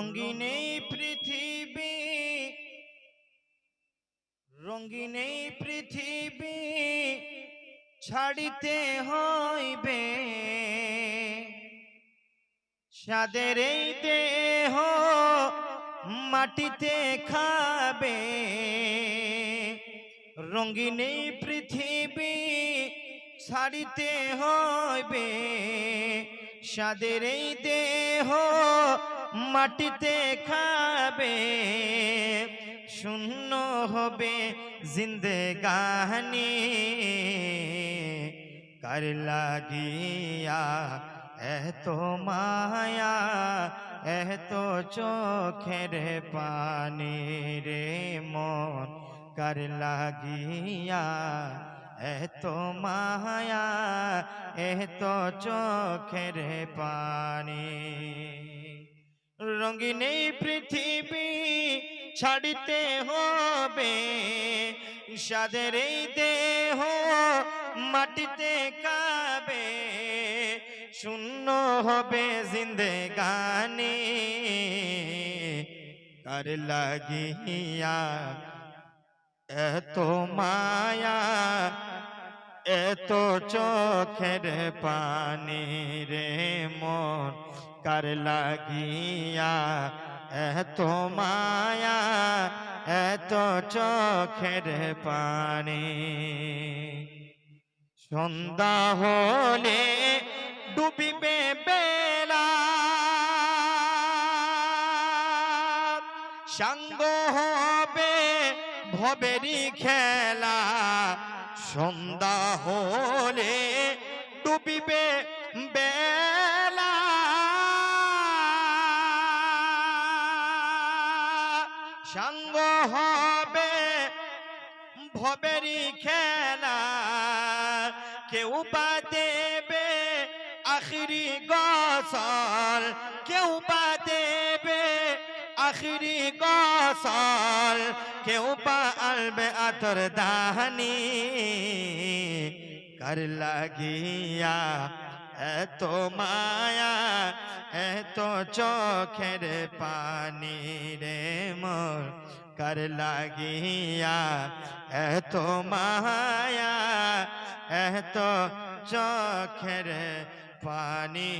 এই পৃথিবী এই পৃথিবী ছাড়িতে হইবে। সাদের এই দেহ মাটিতে খাবে। এই পৃথিবী ছাড়িতে হইবে। সাদের এই দেহ মাটিতে খাবে, শূন্য হবে জিন্দেগানি কার লাগিয়া এত মায়া, এত চোখের পানি রে মন, কার লাগিয়া এত মায়া এত চোখের পানি। রঙিন পৃথিবী ছাড়িতে হবে সাদের এই দেহ মাটিতে কাবে। শূন্য হবে জিন্দে গানে কার লাগিয়া এত মায়া, এত চোখের পানি রে মন, কার লাগিয়া এত মায়া, এত চোখের পানি। সন্ধ্যা হলে ডুবিবে বেলা, সাঙ্গ হবে ভবেরি খেলা। সন্ধ্যা হলে ডুবিবে বেলা। সাঙ্গ হবে ভবেরি খেলা। কেউ বা দেবে আখিরি গসল কেউ বা দেবে আখিরি গসল, কেউ বা আলবে আতর দাহানি। কার লাগিয়া এত মায়া, এত চোখের পানি রে মোর। কার লাগিয়া এত মায়া, এত চোখের পানি।